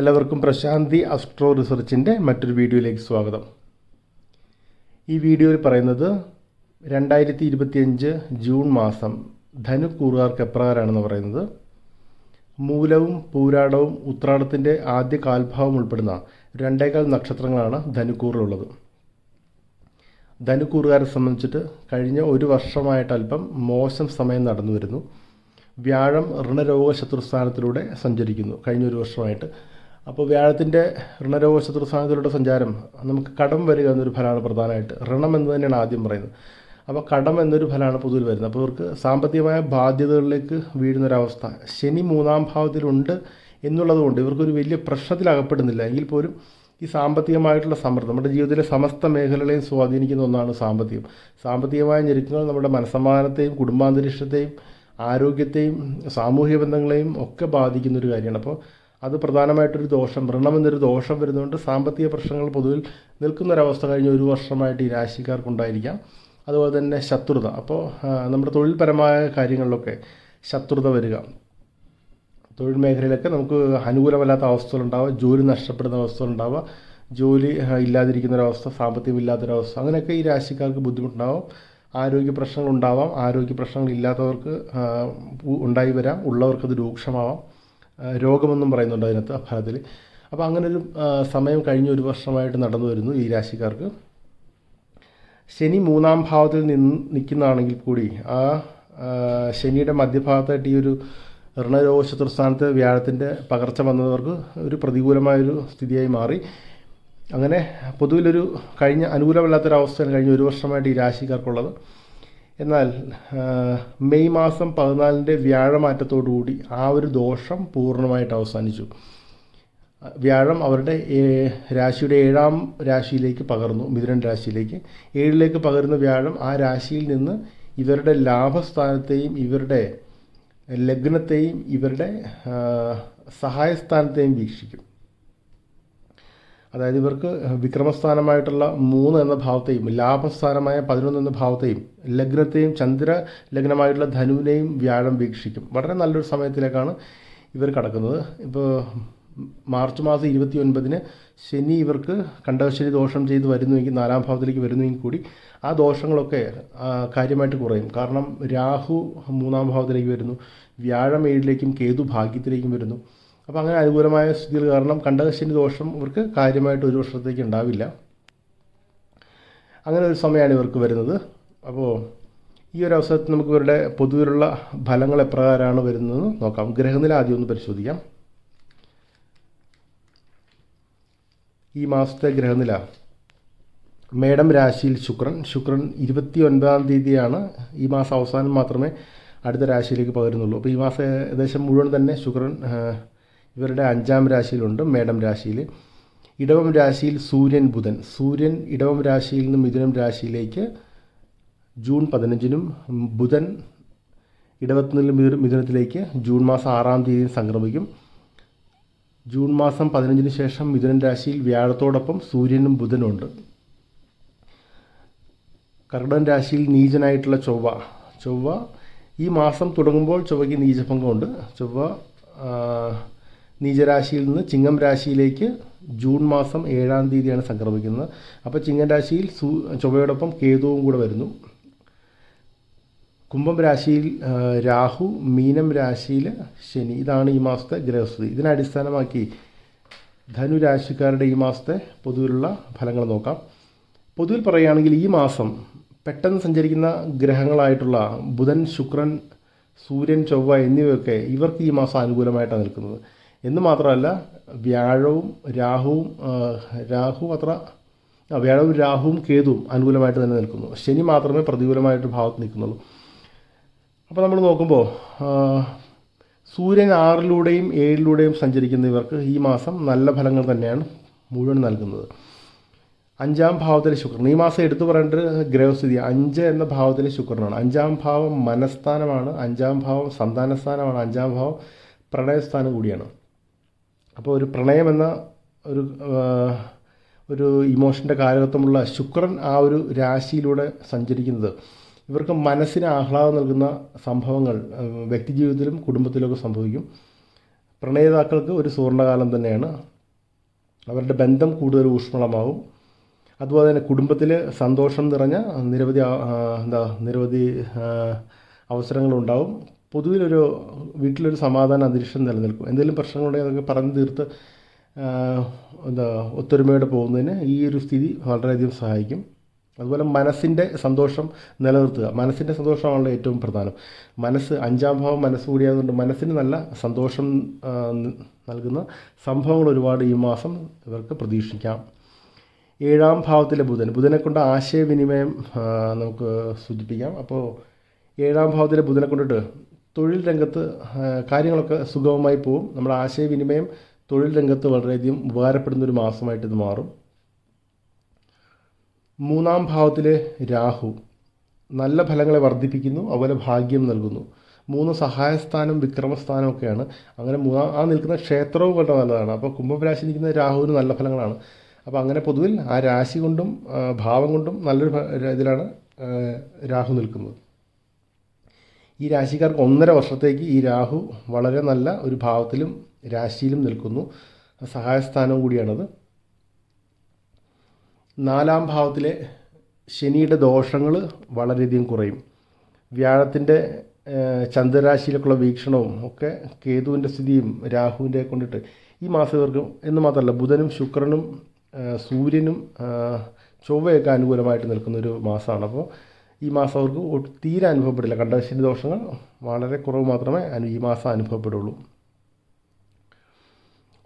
എല്ലാവർക്കും പ്രശാന്തി അസ്ട്രോ റിസർച്ചിന്റെ മറ്റൊരു വീഡിയോയിലേക്ക് സ്വാഗതം. ഈ വീഡിയോയിൽ പറയുന്നത് രണ്ടായിരത്തി ഇരുപത്തിയഞ്ച് ജൂൺ മാസം ധനു കൂറുകാർക്ക് എപ്രകാരമാണെന്ന് പറയുന്നത്. മൂലവും പൂരാടവും ഉത്രാടത്തിന്റെ ആദ്യ കാൽഭാവം ഉൾപ്പെടുന്ന രണ്ടേകാൽ നക്ഷത്രങ്ങളാണ് ധനുക്കൂറിലുള്ളത്. ധനുക്കൂറുകാരെ സംബന്ധിച്ചിട്ട് കഴിഞ്ഞ ഒരു വർഷമായിട്ട് അല്പം മോശം സമയം നടന്നു വരുന്നു വ്യാഴം ഋണരോഗ ശത്രുസ്ഥാനത്തിലൂടെ സഞ്ചരിക്കുന്നു. കഴിഞ്ഞ ഒരു വർഷമായിട്ട് അപ്പോൾ വ്യാഴത്തിന്റെ ഋണരോഗ ശത്രുസ്ഥാനത്തിലൂടെ സഞ്ചാരം നമുക്ക് കടം വരിക എന്നൊരു ഫലമാണ് പ്രധാനമായിട്ട്. ഋണം എന്ന് തന്നെയാണ് ആദ്യം പറയുന്നത്. അപ്പോൾ കടം എന്നൊരു ഫലമാണ് പൊതുവിൽ വരുന്നത്. അപ്പോൾ ഇവർക്ക് സാമ്പത്തികമായ ബാധ്യതകളിലേക്ക് വീഴുന്നൊരവസ്ഥ. ശനി മൂന്നാം ഭാവത്തിലുണ്ട് എന്നുള്ളതുകൊണ്ട് ഇവർക്കൊരു വലിയ പ്രശ്നത്തിലകപ്പെടുന്നില്ല എങ്കിൽ പോലും ഈ സാമ്പത്തികമായിട്ടുള്ള സമ്മർദ്ദം നമ്മുടെ ജീവിതത്തിലെ സമസ്ത മേഖലകളെയും സ്വാധീനിക്കുന്ന ഒന്നാണ് സാമ്പത്തികം. സാമ്പത്തികമായ ഞെരുക്കങ്ങൾ നമ്മുടെ മനസ്സമാധാനത്തെയും കുടുംബാന്തരീക്ഷത്തെയും ആരോഗ്യത്തെയും സാമൂഹിക ബന്ധങ്ങളെയും ഒക്കെ ബാധിക്കുന്ന ഒരു കാര്യമാണ്. അപ്പോൾ അത് പ്രധാനമായിട്ടൊരു ദോഷം വ്രണം എന്നൊരു ദോഷം വരുന്നതുകൊണ്ട് സാമ്പത്തിക പ്രശ്നങ്ങൾ പൊതുവിൽ നിൽക്കുന്നൊരവസ്ഥ കഴിഞ്ഞ ഒരു വർഷമായിട്ട് ഈ രാശിക്കാർക്കുണ്ടായിരിക്കാം. അതുപോലെ തന്നെ ശത്രുത. അപ്പോൾ നമ്മുടെ തൊഴിൽപരമായ കാര്യങ്ങളിലൊക്കെ ശത്രുത വരിക. തൊഴിൽ മേഖലയിലൊക്കെ നമുക്ക് അനുകൂലമല്ലാത്ത അവസ്ഥകളുണ്ടാവുക ജോലി നഷ്ടപ്പെടുന്ന അവസ്ഥകളുണ്ടാവുക ജോലി ഇല്ലാതിരിക്കുന്ന ഒരവസ്ഥ സാമ്പത്തികം ഇല്ലാത്തൊരവസ്ഥ അങ്ങനെയൊക്കെ ഈ രാശിക്കാർക്ക് ബുദ്ധിമുട്ടുണ്ടാവും. ആരോഗ്യ പ്രശ്നങ്ങൾ ഉണ്ടാവാം ആരോഗ്യ പ്രശ്നങ്ങൾ ഇല്ലാത്തവർക്ക് ഉണ്ടായി വരാം. ഉള്ളവർക്കത് രൂക്ഷമാവാം. രോഗമെന്നും പറയുന്നുണ്ട് അതിനകത്ത് ഫലത്തിൽ. അപ്പോൾ അങ്ങനെ ഒരു സമയം കഴിഞ്ഞ ഒരു വർഷമായിട്ട് നടന്നു വരുന്നു ഈ രാശിക്കാർക്ക്. ശനി മൂന്നാം ഭാവത്തിൽ നിന്ന് നിൽക്കുന്നതാണെങ്കിൽ കൂടി ആ ശനിയുടെ മധ്യഭാഗത്തായിട്ട് ഈ ഒരു ഋണരോഗ ചതുർസ്ഥാനത്ത് വ്യാഴത്തിന്റെ പകർച്ച വന്നവർക്ക് ഒരു പ്രതികൂലമായൊരു സ്ഥിതിയായി മാറി. അങ്ങനെ പൊതുവിലൊരു കഴിഞ്ഞ അനുകൂലമല്ലാത്തൊരവസ്ഥയാണ് കഴിഞ്ഞ ഒരു വർഷമായിട്ട് ഈ രാശിക്കാർക്കുള്ളത്. എന്നാൽ മെയ് മാസം പതിനാലിന്റെ വ്യാഴമാറ്റത്തോടുകൂടി ആ ഒരു ദോഷം പൂർണമായിട്ട് അവസാനിച്ചു. വ്യാഴം അവരുടെ രാശിയുടെ ഏഴാം രാശിയിലേക്ക് പകർന്നു മിഥുനൻ രാശിയിലേക്ക്. ഏഴിലേക്ക് പകരുന്ന വ്യാഴം ആ രാശിയിൽ നിന്ന് ഇവരുടെ ലാഭസ്ഥാനത്തെയും ഇവരുടെ ലഗ്നത്തെയും ഇവരുടെ സഹായസ്ഥാനത്തെയും വീക്ഷിക്കും. അതായത് ഇവർക്ക് വിക്രമസ്ഥാനമായിട്ടുള്ള മൂന്ന് എന്ന ഭാവത്തെയും ലാഭസ്ഥാനമായ പതിനൊന്ന് എന്ന ഭാവത്തെയും ലഗ്നത്തെയും ചന്ദ്ര ലഗ്നമായിട്ടുള്ള ധനുവിനെയും വ്യാഴം വീക്ഷിക്കും. വളരെ നല്ലൊരു സമയത്തിലേക്കാണ് ഇവർ കടക്കുന്നത്. ഇപ്പോൾ മാർച്ച് മാസം ഇരുപത്തി ഒൻപതിന് ശനി ഇവർക്ക് കണ്ടകശനി ദോഷം ചെയ്ത് വരുന്നുവെങ്കിൽ നാലാം ഭാവത്തിലേക്ക് വരുന്നുവെങ്കിൽ കൂടി ആ ദോഷങ്ങളൊക്കെ കാര്യമായിട്ട് കുറയും. കാരണം രാഹു മൂന്നാം ഭാവത്തിലേക്ക് വരുന്നു വ്യാഴം ഏഴിലേക്കും കേതു ഭാഗ്യത്തിലേക്കും വരുന്നു. അപ്പോൾ അങ്ങനെ അനുകൂലമായ സ്ഥിതികൾ കാരണം കണ്ടകശനി ദോഷം ഇവർക്ക് കാര്യമായിട്ട് ഒരു വർഷത്തേക്ക് ഉണ്ടാവില്ല. അങ്ങനെ ഒരു സമയമാണ് ഇവർക്ക് വരുന്നത്. അപ്പോൾ ഈ ഒരു അവസരത്തിൽ നമുക്ക് ഇവരുടെ പൊതുവിലുള്ള ഫലങ്ങൾ എപ്രകാരമാണ് വരുന്നതെന്ന് നോക്കാം. ഗ്രഹനില ആദ്യം ഒന്ന് പരിശോധിക്കാം. ഈ മാസത്തെ ഗ്രഹനില. മേടം രാശിയിൽ ശുക്രൻ. ശുക്രൻ ഇരുപത്തി ഒൻപതാം തീയതിയാണ് ഈ മാസം അവസാനം മാത്രമേ അടുത്ത രാശിയിലേക്ക് പകരുന്നുള്ളൂ. അപ്പോൾ ഈ മാസം ഏകദേശം മുഴുവൻ തന്നെ ശുക്രൻ ഇവരുടെ അഞ്ചാം രാശിയിലുണ്ട് മേടം രാശിയിൽ ഇടവം രാശിയിൽ സൂര്യൻ ബുധൻ. സൂര്യൻ ഇടവം രാശിയിൽ നിന്ന് മിഥുനം രാശിയിലേക്ക് ജൂൺ പതിനഞ്ചിനും ബുധൻ ഇടവത്തിൽ നിന്ന് മിഥുനത്തിലേക്ക് ജൂൺ മാസം ആറാം തീയതി സംക്രമിക്കും. ജൂൺ മാസം പതിനഞ്ചിന് ശേഷം മിഥുനൻ രാശിയിൽ വ്യാഴത്തോടൊപ്പം സൂര്യനും ബുധനും ഉണ്ട്. കർക്കിടകൻ രാശിയിൽ നീചനായിട്ടുള്ള ചൊവ്വ. ചൊവ്വ ഈ മാസം തുടങ്ങുമ്പോൾ ചൊവ്വയ്ക്ക് നീചഭംഗമുണ്ട്. ചൊവ്വ നീചരാശിയിൽ നിന്ന് ചിങ്ങം രാശിയിലേക്ക് ജൂൺ മാസം ഏഴാം തീയതിയാണ് സംക്രമിക്കുന്നത്. അപ്പോൾ ചിങ്ങം രാശിയിൽ സൂ ചൊവ്വയോടൊപ്പം കേതുവും കൂടെ വരുന്നു. കുംഭം രാശിയിൽ രാഹു മീനം രാശിയിൽ ശനി. ഇതാണ് ഈ മാസത്തെ ഗ്രഹസ്ഥിതി. ഇതിനെ അടിസ്ഥാനമാക്കി ധനു രാശിക്കാരുടെ ഈ മാസത്തെ പൊതുവിലുള്ള ഫലങ്ങൾ നോക്കാം. പൊതുവിൽ പറയുകയാണെങ്കിൽ ഈ മാസം പെട്ടെന്ന് സഞ്ചരിക്കുന്ന ഗ്രഹങ്ങളായിട്ടുള്ള ബുധൻ ശുക്രൻ സൂര്യൻ ചൊവ്വ എന്നിവയൊക്കെ ഇവർക്ക് ഈ മാസം അനുകൂലമായിട്ടാണ് നിൽക്കുന്നത്. എന്ന് മാത്രമല്ല വ്യാഴവും രാഹുവും രാഹു അത്ര വ്യാഴവും രാഹുവും കേതുവും അനുകൂലമായിട്ട് തന്നെ നിൽക്കുന്നു. ശനി മാത്രമേ പ്രതികൂലമായിട്ട് ഭാഗത്ത് നിൽക്കുന്നുള്ളൂ. അപ്പോൾ നമ്മൾ നോക്കുമ്പോൾ സൂര്യൻ ആറിലൂടെയും ഏഴിലൂടെയും സഞ്ചരിക്കുന്ന ഇവർക്ക് ഈ മാസം നല്ല ഫലങ്ങൾ തന്നെയാണ് മുഴുവൻ നൽകുന്നത്. അഞ്ചാം ഭാവത്തിലെ ശുക്രൻ. ഈ മാസം എടുത്തു പറയേണ്ടത് ഗ്രഹസ്ഥിതി അഞ്ച് എന്ന ഭാവത്തിലെ ശുക്രനാണ്. അഞ്ചാം ഭാവം മനസ്ഥാനമാണ് അഞ്ചാം ഭാവം സന്താനസ്ഥാനമാണ് അഞ്ചാം ഭാവം പ്രണയസ്ഥാനം കൂടിയാണ്. അപ്പോൾ ഒരു പ്രണയം എന്ന ഒരു ഒരു ഇമോഷന്റെ കാലഘട്ടമുള്ള ശുക്രൻ ആ ഒരു രാശിയിലൂടെ സഞ്ചരിക്കുന്നത്. ഇവർക്ക് മനസ്സിന് ആഹ്ലാദം നൽകുന്ന സംഭവങ്ങൾ വ്യക്തിജീവിതത്തിലും കുടുംബത്തിലുമൊക്കെ സംഭവിക്കും. പ്രണയിതാക്കൾക്ക് ഒരു സുവർണകാലം തന്നെയാണ്. അവരുടെ ബന്ധം കൂടുതൽ ഊഷ്മളമാവും അതുപോലെ തന്നെ കുടുംബത്തിൽ സന്തോഷം നിറഞ്ഞ നിരവധി എന്താ നിരവധി അവസരങ്ങളുണ്ടാവും. പൊതുവിലൊരു വീട്ടിലൊരു സമാധാന അന്തരീക്ഷം നിലനിൽക്കും. എന്തെങ്കിലും പ്രശ്നങ്ങളുണ്ടെങ്കിൽ അതൊക്കെ പറഞ്ഞു തീർത്ത് എന്താ ഒത്തൊരുമയോടെ പോകുന്നതിന് ഈ ഒരു സ്ഥിതി വളരെയധികം സഹായിക്കും. അതുപോലെ മനസ്സിന്റെ സന്തോഷം നിലനിർത്തുക. മനസ്സിന്റെ സന്തോഷമാണല്ലോ ഏറ്റവും പ്രധാനം. മനസ്സ് അഞ്ചാം ഭാവം മനസ്സ് കൂടിയായതുകൊണ്ട് മനസ്സിന് നല്ല സന്തോഷം നൽകുന്ന സംഭവങ്ങൾ ഒരുപാട് ഈ മാസം ഇവർക്ക് പ്രതീക്ഷിക്കാം. ഏഴാം ഭാവത്തിലെ ബുധൻ. ബുധനെ കൊണ്ട് ആശയവിനിമയം നമുക്ക് സൂചിപ്പിക്കാം. അപ്പോൾ ഏഴാം ഭാവത്തിലെ ബുധനെ കൊണ്ടിട്ട് തൊഴിൽ രംഗത്ത് കാര്യങ്ങളൊക്കെ സുഗമമായി പോകും നമ്മുടെ ആശയവിനിമയം തൊഴിൽ രംഗത്ത് വളരെയധികം ഉപകാരപ്പെടുന്ന ഒരു മാസമായിട്ട് ഇത് മാറും. മൂന്നാം ഭാവത്തിലെ രാഹു നല്ല ഫലങ്ങളെ വർദ്ധിപ്പിക്കുന്നു അതുപോലെ ഭാഗ്യം നൽകുന്നു. മൂന്ന് സഹായസ്ഥാനം വിക്രമസ്ഥാനം ഒക്കെയാണ് അങ്ങനെ മൂന്നാം ആ നിൽക്കുന്ന ക്ഷേത്രവും വളരെ നല്ലതാണ്. അപ്പോൾ കുംഭരാശി നിൽക്കുന്ന രാഹുവിന് നല്ല ഫലങ്ങളാണ്. അപ്പോൾ അങ്ങനെ പൊതുവിൽ ആ രാശി കൊണ്ടും ഭാവം കൊണ്ടും നല്ലൊരു ഇതിലാണ് രാഹു നിൽക്കുന്നത്. ഈ രാശിക്കാർക്ക് ഒന്നര വർഷത്തേക്ക് ഈ രാഹു വളരെ നല്ല ഒരു ഭാവത്തിലും രാശിയിലും നിൽക്കുന്നു. സഹായസ്ഥാനം കൂടിയാണത്. നാലാം ഭാവത്തിലെ ശനിയുടെ ദോഷങ്ങൾ വളരെയധികം കുറയും. വ്യാഴത്തിന്റെ ചന്ദ്രരാശിയിലേക്കുള്ള വീക്ഷണവും ഒക്കെ കേതുവിന്റെ സ്ഥിതിയും രാഹുവിന്റെ കൊണ്ടിട്ട് ഈ മാസം എന്ന് മാത്രമല്ല ബുധനും ശുക്രനും സൂര്യനും ചൊവ്വയൊക്കെ അനുകൂലമായിട്ട് നിൽക്കുന്ന ഒരു മാസമാണ് അപ്പോൾ ഈ മാസം അവർക്ക് തീരെ അനുഭവപ്പെടില്ല. കണ്ടശനി ദോഷങ്ങൾ വളരെ കുറവ് മാത്രമേ ഈ മാസം അനുഭവപ്പെടുള്ളൂ.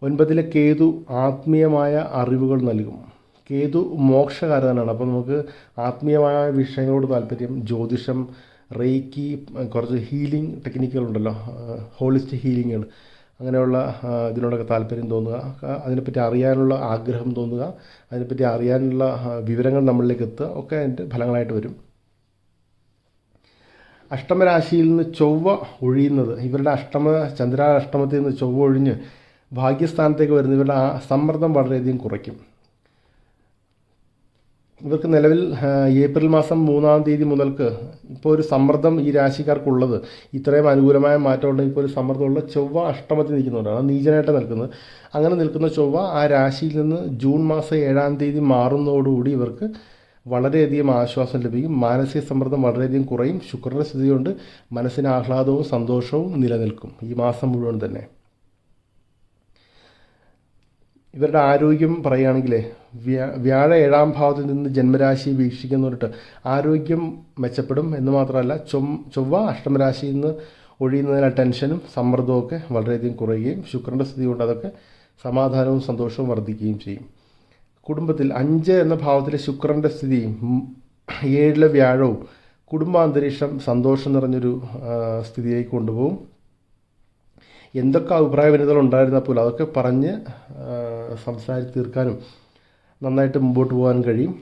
ഒൻപതിലെ കേതു ആത്മീയമായ അറിവുകൾ നൽകും. കേതു മോക്ഷകാരനാണ് അപ്പോൾ നമുക്ക് ആത്മീയമായ വിഷയങ്ങളോട് താല്പര്യം ജ്യോതിഷം റേക്കി കുറച്ച് ഹീലിംഗ് ടെക്നിക്കുകളുണ്ടല്ലോ ഹോളിസ്റ്റ് ഹീലിങ്ങുകൾ അങ്ങനെയുള്ള ഇതിനോടൊക്കെ താല്പര്യം തോന്നുക അതിനെപ്പറ്റി അറിയാനുള്ള ആഗ്രഹം തോന്നുക അതിനെപ്പറ്റി അറിയാനുള്ള വിവരങ്ങൾ നമ്മളിലേക്ക് എത്തുക ഒക്കെ അതിന്റെ ഫലങ്ങളായിട്ട് വരും. അഷ്ടമരാശിയിൽ നിന്ന് ചൊവ്വ ഒഴിയുന്നത് ഇവരുടെ അഷ്ടമ ചന്ദ്ര അഷ്ടമത്തിൽ നിന്ന് ചൊവ്വ ഒഴിഞ്ഞ് ഭാഗ്യസ്ഥാനത്തേക്ക് വരുന്ന ഇവരുടെ ആ സമ്മർദ്ദം വളരെയധികം കുറയ്ക്കും. ഇവർക്ക് നിലവിൽ ഏപ്രിൽ മാസം മൂന്നാം തീയതി മുതൽക്ക് ഇപ്പോൾ ഒരു സമ്മർദ്ദം ഈ രാശിക്കാർക്കുള്ളത്. ഇത്രയും അനുകൂലമായ മാറ്റമുണ്ട്. ഇപ്പോൾ ഒരു സമ്മർദ്ദമുള്ള ചൊവ്വ അഷ്ടമത്തിൽ നിൽക്കുന്നുണ്ടാണ് നീചനായിട്ട് നിൽക്കുന്നത്. അങ്ങനെ നിൽക്കുന്ന ചൊവ്വ ആ രാശിയിൽ നിന്ന് ജൂൺ മാസം ഏഴാം തീയതി മാറുന്നതോടുകൂടി ഇവർക്ക് വളരെയധികം ആശ്വാസം ലഭിക്കും. മാനസിക സമ്മർദ്ദം വളരെയധികം കുറയും. ശുക്രന്റെ സ്ഥിതി കൊണ്ട് മനസ്സിന് ആഹ്ലാദവും സന്തോഷവും നിലനിൽക്കും ഈ മാസം മുഴുവൻ തന്നെ. ഇവരുടെ ആരോഗ്യം പറയുകയാണെങ്കിൽ വ്യാ വ്യാഴ ഏഴാം ഭാവത്തിൽ നിന്ന് ജന്മരാശി വീക്ഷിക്കുന്നവരിട്ട് ആരോഗ്യം മെച്ചപ്പെടും എന്ന് മാത്രമല്ല ചൊം ചൊവ്വ അഷ്ടമരാശിയിൽ നിന്ന് ഒഴിയുന്നതിനാൽ ടെൻഷനും സമ്മർദ്ദവും ഒക്കെ വളരെയധികം കുറയുകയും ശുക്രന്റെ സ്ഥിതി കൊണ്ട് അതൊക്കെ സമാധാനവും സന്തോഷവും വർദ്ധിക്കുകയും ചെയ്യും. കുടുംബത്തിൽ അഞ്ച് എന്ന ഭാവത്തിലെ ശുക്രന്റെ സ്ഥിതി ഏഴിലെ വ്യാഴവും കുടുംബാന്തരീക്ഷം സന്തോഷം നിറഞ്ഞൊരു സ്ഥിതിയിലേക്ക് കൊണ്ടുപോകും. എന്തൊക്കെ അഭിപ്രായ ഭിന്നതകൾ ഉണ്ടായിരുന്നാൽ പോലും അതൊക്കെ പറഞ്ഞ് സംസാരിച്ച് തീർക്കാനും നന്നായിട്ട് മുമ്പോട്ട് പോകാൻ കഴിയും.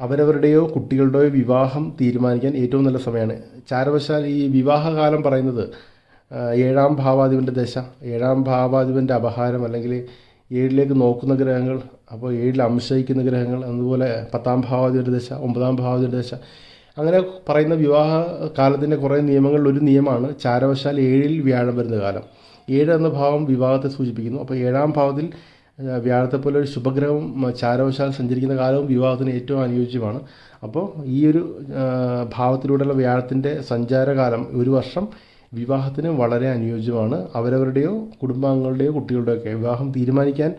അവരവരുടെയോ കുട്ടികളുടെയോ വിവാഹം തീരുമാനിക്കാൻ ഏറ്റവും നല്ല സമയമാണ്. ചാരവശാൽ ഈ വിവാഹകാലം പറയുന്നത് ഏഴാം ഭാവാധിപന്റെ ദശ ഏഴാം ഭാവാധിപന്റെ അപഹാരം അല്ലെങ്കിൽ ഏഴിലേക്ക് നോക്കുന്ന ഗ്രഹങ്ങൾ അപ്പോൾ ഏഴിൽ അംശയിക്കുന്ന ഗ്രഹങ്ങൾ അതുപോലെ പത്താം ഭാവതിയുടെ ദശ ഒമ്പതാം ഭാവതിയുടെ ദശ. അങ്ങനെ പറയുന്ന വിവാഹ കാലത്തിന്റെ കുറേ നിയമങ്ങളിൽ ഒരു നിയമമാണ് ചാരവശാൽ ഏഴിൽ വ്യാഴം വരുന്ന കാലം. ഏഴ് എന്ന ഭാവം വിവാഹത്തെ സൂചിപ്പിക്കുന്നു. അപ്പോൾ ഏഴാം ഭാവത്തിൽ ആ, വ്യാഴത്തെ പോലെ ഒരു ശുഭഗ്രഹം ചാരവശാൽ സഞ്ചരിക്കുന്ന കാലവും വിവാഹത്തിന് ഏറ്റവും അനുയോജ്യമാണ്. അപ്പോൾ ഈ ഒരു ഭാവത്തിലൂടെയുള്ള വ്യാഴത്തിന്റെ സഞ്ചാരകാലം ഒരു വർഷം വിവാഹത്തിന് വളരെ അനുയോജ്യമാണ്. അവരവരുടെയോ കുടുംബാംഗങ്ങളുടെയോ കുട്ടികളുടെയോ ഒക്കെ വിവാഹം തീരുമാനിക്കാൻ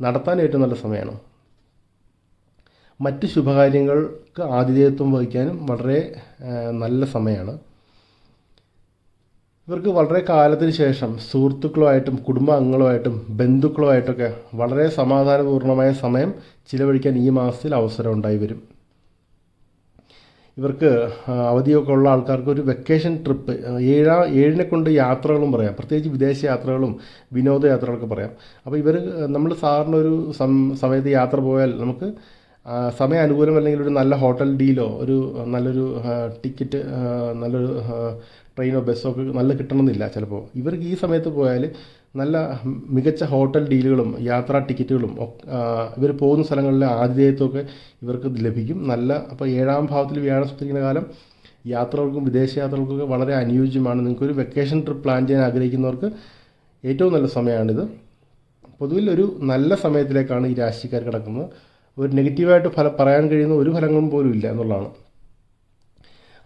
നടത്താൻ ഏറ്റവും നല്ല സമയമാണ്. മറ്റ് ശുഭകാര്യങ്ങൾക്ക് ആതിഥേയത്വം വഹിക്കാനും വളരെ നല്ല സമയമാണ്. ഇവർക്ക് വളരെ കാലത്തിന് ശേഷം സുഹൃത്തുക്കളുമായിട്ടും കുടുംബാംഗങ്ങളുമായിട്ടും ബന്ധുക്കളുമായിട്ടൊക്കെ വളരെ സമാധാനപൂർണമായ സമയം ചിലവഴിക്കാൻ ഈ മാസത്തിൽ അവസരം ഉണ്ടായി വരും. ഇവർക്ക് അവധിയൊക്കെ ഉള്ള ആൾക്കാർക്ക് ഒരു വെക്കേഷൻ ട്രിപ്പ് ഏഴാ ഏഴിനെ കൊണ്ട് യാത്രകളും പറയാം. പ്രത്യേകിച്ച് വിദേശ യാത്രകളും വിനോദയാത്രകളൊക്കെ പറയാം. അപ്പോൾ ഇവർ നമ്മൾ സാറിന് ഒരു സമയത്ത് യാത്ര പോയാൽ നമുക്ക് സമയ അനുകൂലം അല്ലെങ്കിൽ ഒരു നല്ല ഹോട്ടൽ ഡീലോ ഒരു നല്ലൊരു ടിക്കറ്റ് നല്ലൊരു ട്രെയിനോ ബസ്സോ ഒക്കെ നല്ല കിട്ടണമെന്നില്ല ചിലപ്പോൾ ഇവർക്ക് ഈ സമയത്ത് പോയാൽ നല്ല മികച്ച ഹോട്ടൽ ഡീലുകളും യാത്രാ ടിക്കറ്റുകളും ഇവർ പോകുന്ന സ്ഥലങ്ങളിലെ ആതിഥേയത്വമൊക്കെ ഇവർക്ക് ലഭിക്കും. നല്ല അപ്പോൾ ഏഴാം ഭാവത്തിൽ വ്യാഴം സഞ്ചരിക്കുന്ന കാലം യാത്രകൾക്കും വിദേശ യാത്രകൾക്കൊക്കെ വളരെ അനുയോജ്യമാണ്. നിങ്ങൾക്കൊരു വെക്കേഷൻ ട്രിപ്പ് പ്ലാൻ ചെയ്യാൻ ആഗ്രഹിക്കുന്നവർക്ക് ഏറ്റവും നല്ല സമയമാണിത്. പൊതുവിൽ ഒരു നല്ല സമയത്തിലേക്കാണ് ഈ രാശിക്കാർ കിടക്കുന്നത്. ഒരു നെഗറ്റീവായിട്ട് ഫലം പറയാൻ കഴിയുന്ന ഒരു ഫലങ്ങളും പോലും ഇല്ല എന്നുള്ളതാണ്.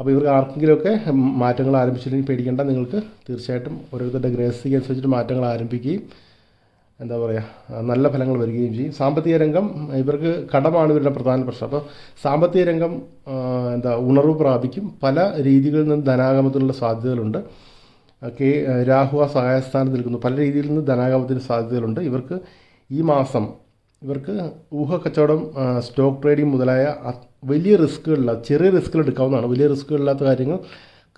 അപ്പോൾ ഇവർക്ക് ആർക്കെങ്കിലുമൊക്കെ മാറ്റങ്ങൾ ആരംഭിച്ചില്ലെങ്കിൽ പേടിക്കേണ്ട നിങ്ങൾക്ക് തീർച്ചയായിട്ടും ഓരോരുത്തരുടെ ഗ്രഹസ്ഥിതി അനുസരിച്ചിട്ട് മാറ്റങ്ങൾ ആരംഭിക്കുകയും എന്താ പറയുക നല്ല ഫലങ്ങൾ വരികയും ചെയ്യും. സാമ്പത്തിക രംഗം ഇവർക്ക് കടമാണ് ഇവരുടെ പ്രധാന പ്രശ്നം. അപ്പോൾ സാമ്പത്തിക രംഗം എന്താ ഉണർവ് പ്രാപിക്കും. പല രീതികളിൽ നിന്ന് ധനാഗമത്തിനുള്ള സാധ്യതകളുണ്ട്. കെ രാഹു ആ സഹായസ്ഥാനത്ത് നിൽക്കുന്നു. പല രീതിയിൽ നിന്ന് ധനാഗമത്തിന് സാധ്യതകളുണ്ട്. ഇവർക്ക് ഈ മാസം ഇവർക്ക് ഊഹ കച്ചവടം സ്റ്റോക്ക് ട്രേഡിംഗ് മുതലായ വലിയ റിസ്ക്കുകളില്ല ചെറിയ റിസ്ക്കുകൾ എടുക്കാവുന്നതാണ്. വലിയ റിസ്ക്കുകളില്ലാത്ത കാര്യങ്ങൾ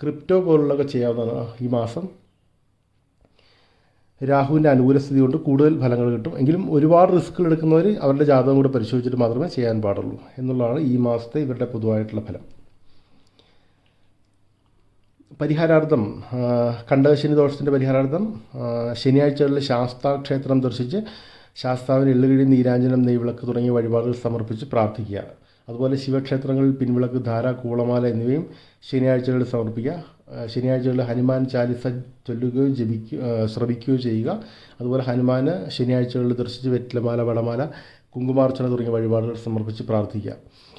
ക്രിപ്റ്റോ പോലുള്ളതൊക്കെ ചെയ്യാവുന്നതാണ്. ഈ മാസം രാഹുവിന്റെ അനുകൂല സ്ഥിതി കൊണ്ട് കൂടുതൽ ഫലങ്ങൾ കിട്ടും. എങ്കിലും ഒരുപാട് റിസ്ക്കുകൾ എടുക്കുന്നവർ അവരുടെ ജാതകം കൂടെ പരിശോധിച്ചിട്ട് മാത്രമേ ചെയ്യാൻ പാടുള്ളൂ എന്നുള്ളതാണ് ഈ മാസത്തെ ഇവരുടെ പൊതുവായിട്ടുള്ള ഫലം. പരിഹാരാർത്ഥം കണ്ടകശനി ദോഷത്തിന്റെ പരിഹാരാർത്ഥം ശനിയാഴ്ചകളിൽ ശാസ്താ ക്ഷേത്രം ദർശിച്ച് ശാസ്താവിന് എള്ളുകിഴി നീരാഞ്ജനം നെയ്വിളക്ക് തുടങ്ങിയ വഴിപാടുകൾ സമർപ്പിച്ച് പ്രാർത്ഥിക്കുക. അതുപോലെ ശിവക്ഷേത്രങ്ങളിൽ പിൻവിളക്ക് ധാര കൂളമാല എന്നിവയും ശനിയാഴ്ചകളിൽ സമർപ്പിക്കുക. ശനിയാഴ്ചകളിൽ ഹനുമാൻ ചാലിസ ചൊല്ലുകയോ ജപിക്കുകയോ ശ്രവിക്കുകയോ ചെയ്യുക. അതുപോലെ ഹനുമാന് ശനിയാഴ്ചകളിൽ ദർശിച്ച് വെറ്റിലമാല വടമാല കുങ്കുമാർച്ചന തുടങ്ങിയ വഴിപാടുകൾ സമർപ്പിച്ച് പ്രാർത്ഥിക്കുക.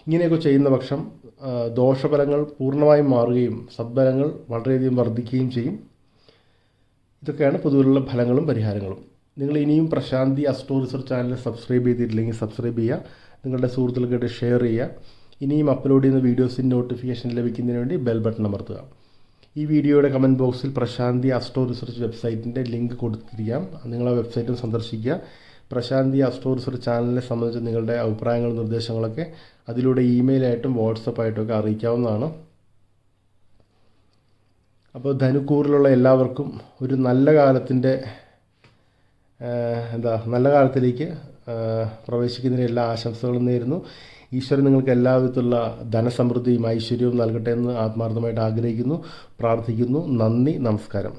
ഇങ്ങനെയൊക്കെ ചെയ്യുന്ന പക്ഷം ദോഷഫലങ്ങൾ പൂർണമായും മാറുകയും സദ്ഫലങ്ങൾ വളരെയധികം വർദ്ധിക്കുകയും ചെയ്യും. ഇതൊക്കെയാണ് പൊതുവിലുള്ള ഫലങ്ങളും പരിഹാരങ്ങളും. നിങ്ങൾ ഇനിയും Prashanthi astro research channel subscribe ചെയ്തിട്ടില്ലെങ്കിൽ സബ്സ്ക്രൈബ് ചെയ്യുക. നിങ്ങളുടെ സുഹൃത്തുക്കൾക്കായിട്ട് ഷെയർ ചെയ്യുക. ഇനിയും അപ്ലോഡ് ചെയ്യുന്ന വീഡിയോസിന്റെ നോട്ടിഫിക്കേഷൻ ലഭിക്കുന്നതിന് വേണ്ടി ബെൽ ബട്ടൺ അമർത്തുക. ഈ വീഡിയോയുടെ കമന്റ് ബോക്സിൽ പ്രശാന്തി അസ്ട്രോ റിസർച്ച് വെബ്സൈറ്റിന്റെ ലിങ്ക് കൊടുത്തിരിക്കാം. നിങ്ങൾ ആ വെബ്സൈറ്റും സന്ദർശിക്കുക. പ്രശാന്തി അസ്ട്രോ റിസർച്ച് ചാനലിനെ സംബന്ധിച്ച് നിങ്ങളുടെ അഭിപ്രായങ്ങളും നിർദ്ദേശങ്ങളൊക്കെ അതിലൂടെ ഇമെയിലായിട്ടും വാട്സപ്പായിട്ടും ഒക്കെ അറിയിക്കാവുന്നതാണ്. അപ്പോൾ ധനുക്കൂറിലുള്ള എല്ലാവർക്കും ഒരു നല്ല കാലത്തിന്റെ എന്താ നല്ല കാലത്തിലേക്ക് പ്രവേശിക്കുന്നതിന് എല്ലാ ആശംസകളും നേരുന്നു. ഈശ്വരൻ നിങ്ങൾക്ക് എല്ലാവിധത്തിലുള്ള ധനസമൃദ്ധിയും ഐശ്വര്യവും നൽകട്ടെ എന്ന് ആത്മാർത്ഥമായിട്ട് ആഗ്രഹിക്കുന്നു പ്രാർത്ഥിക്കുന്നു. നന്ദി നമസ്കാരം.